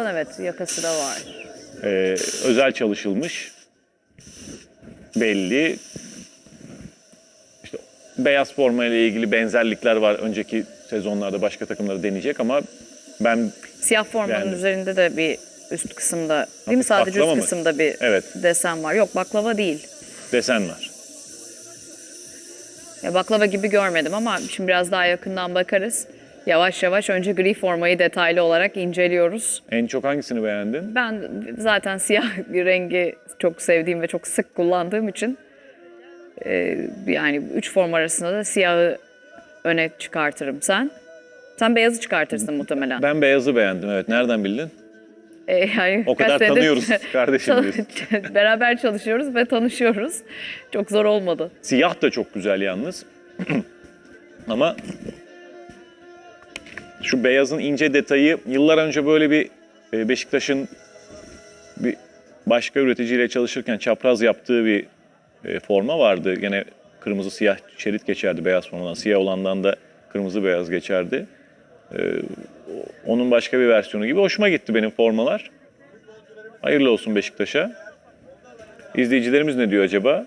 yandan evet yakası da var. Ee, özel çalışılmış. Belli. İşte beyaz forma ile ilgili benzerlikler var. Önceki sezonlarda başka takımları deneyecek ama ben Siyah formanın Beğendim. üzerinde de bir üst kısımda değil mi? Sadece üst mı? kısımda bir Evet. desen var. Yok baklava değil. desen var. Ya baklava gibi görmedim ama şimdi biraz daha yakından bakarız. Yavaş yavaş önce gri formayı detaylı olarak inceliyoruz. En çok hangisini beğendin? Ben zaten siyah bir rengi çok sevdiğim ve çok sık kullandığım için e, yani üç form arasında da siyahı öne çıkartırım. Sen? Sen beyazı çıkartırsın muhtemelen. Ben beyazı beğendim evet. Nereden bildin? E, yani O kadar senedir tanıyoruz kardeşim. Beraber çalışıyoruz ve tanışıyoruz. Çok zor olmadı. Siyah da çok güzel yalnız. Ama şu beyazın ince detayı yıllar önce böyle bir e, Beşiktaş'ın bir başka üreticiyle çalışırken çapraz yaptığı bir e, forma vardı. Gene kırmızı siyah şerit geçerdi beyaz formadan. Siyah olandan da kırmızı beyaz geçerdi. E, Onun başka bir versiyonu gibi. Hoşuma gitti benim formalar. Hayırlı olsun Beşiktaş'a. İzleyicilerimiz ne diyor acaba?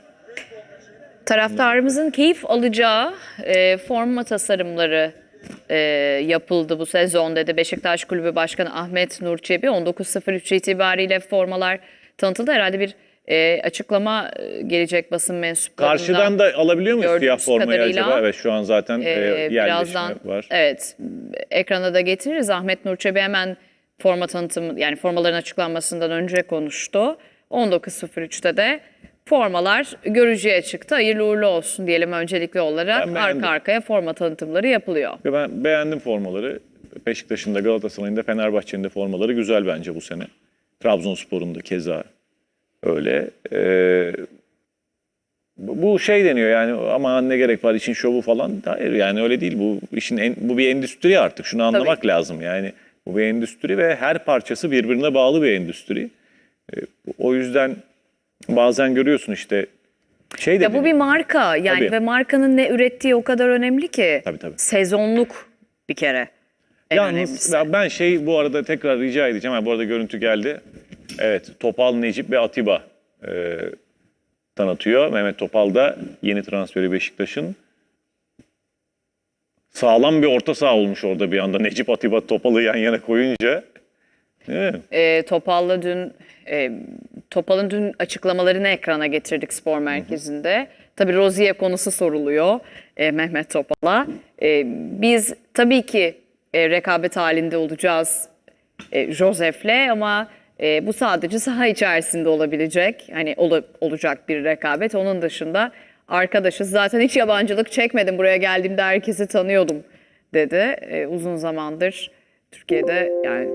Taraftarımızın keyif alacağı e, forma tasarımları e, yapıldı bu sezon dedi Beşiktaş Kulübü Başkanı Ahmet Nur Çebi. 19.03 itibariyle formalar tanıtıldı. Herhalde bir e, açıklama e, gelecek basın mensuplarından. Karşıdan da alabiliyor muyuz siyah formayı kadarıyla, acaba? Evet şu an zaten e, yerleşme birazdan var. evet ekrana da getiririz. Ahmet Nur Çebi hemen forma tanıtımı yani formaların açıklanmasından önce konuştu. 19.03'te de formalar görücüye çıktı. Hayırlı uğurlu olsun diyelim öncelikli olarak. Ben beğendim. Arka arkaya forma tanıtımları yapılıyor. Ve ben beğendim formaları. Beşiktaş'ın da Galatasaray'ın da Fenerbahçe'nin de formaları güzel bence bu sene. Trabzonspor'un da keza öyle. Ee, bu bu şey deniyor yani ama ne gerek var işin şovu falan. Hayır yani öyle değil. Bu işin en, bu bir endüstri artık. Şunu anlamak lazım. Yani bu bir endüstri ve her parçası birbirine bağlı bir endüstri. Ee, o yüzden bazen görüyorsun işte şey de Ya bu bir marka yani Tabii. ve markanın ne ürettiği o kadar önemli ki. Tabii, tabii. Sezonluk bir kere. En Yalnız önemlisi. ya ben şey bu arada tekrar rica edeceğim. Ha, bu arada görüntü geldi. Evet Topal, Necip ve Atiba e, tanıtıyor. Mehmet Topal da yeni transferi Beşiktaş'ın. Sağlam bir orta saha olmuş orada bir anda. Necip Atiba Topal'ı yan yana koyunca. Değil mi? E, Topal'la dün e, Topal'ın dün açıklamalarını ekrana getirdik spor merkezinde. Tabii Rozier konusu soruluyor e, Mehmet Topal'a. E, biz tabii ki e, rekabet halinde olacağız e, Josef'le ama e, bu sadece saha içerisinde olabilecek hani ol- olacak bir rekabet. Onun dışında arkadaşız. Zaten hiç yabancılık çekmedim buraya geldiğimde herkesi tanıyordum dedi. E, uzun zamandır Türkiye'de yani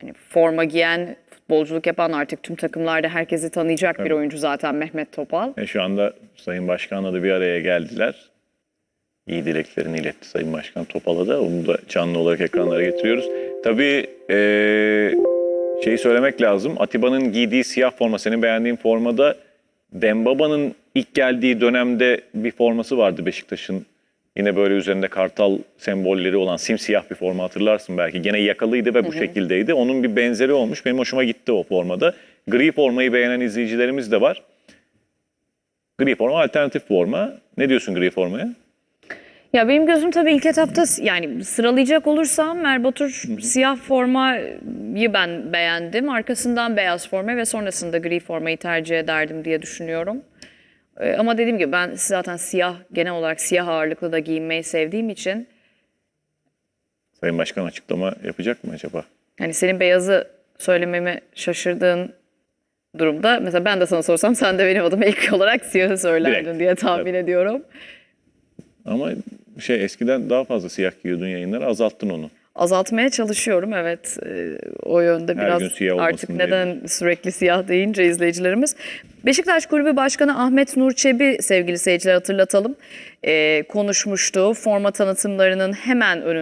hani forma giyen, futbolculuk yapan artık tüm takımlarda herkesi tanıyacak bir oyuncu zaten Mehmet Topal. Ve şu anda Sayın Başkan'la da bir araya geldiler. İyi dileklerini iletti Sayın Başkan Topal'a da. Onu da canlı olarak ekranlara getiriyoruz. Tabii eee şeyi söylemek lazım. Atiba'nın giydiği siyah forma, senin beğendiğin formada Dembaba'nın ilk geldiği dönemde bir forması vardı Beşiktaş'ın. Yine böyle üzerinde kartal sembolleri olan simsiyah bir forma hatırlarsın belki. Gene yakalıydı ve bu şekildeydi. Onun bir benzeri olmuş. Benim hoşuma gitti o formada. Gri formayı beğenen izleyicilerimiz de var. Gri forma alternatif forma. Ne diyorsun gri formaya? Ya benim gözüm tabii ilk etapta yani sıralayacak olursam Merbatur siyah formayı ben beğendim. Arkasından beyaz forma ve sonrasında gri formayı tercih ederdim diye düşünüyorum. Ee, Ama dediğim gibi ben zaten siyah genel olarak siyah ağırlıklı da giyinmeyi sevdiğim için Sayın Başkan açıklama yapacak mı acaba? hani senin beyazı söylememi şaşırdığın durumda mesela ben de sana sorsam sen de benim adıma ilk olarak siyahı söylerdin Direkt. diye tahmin Evet. ediyorum. Ama şey eskiden daha fazla siyah giyiyordun yayınları azalttın onu. Azaltmaya çalışıyorum evet Ee, o yönde Her biraz artık neden sürekli siyah deyince izleyicilerimiz. Beşiktaş Kulübü Başkanı Ahmet Nur Çebi sevgili seyirciler hatırlatalım Ee, konuşmuştu forma tanıtımlarının hemen önünde.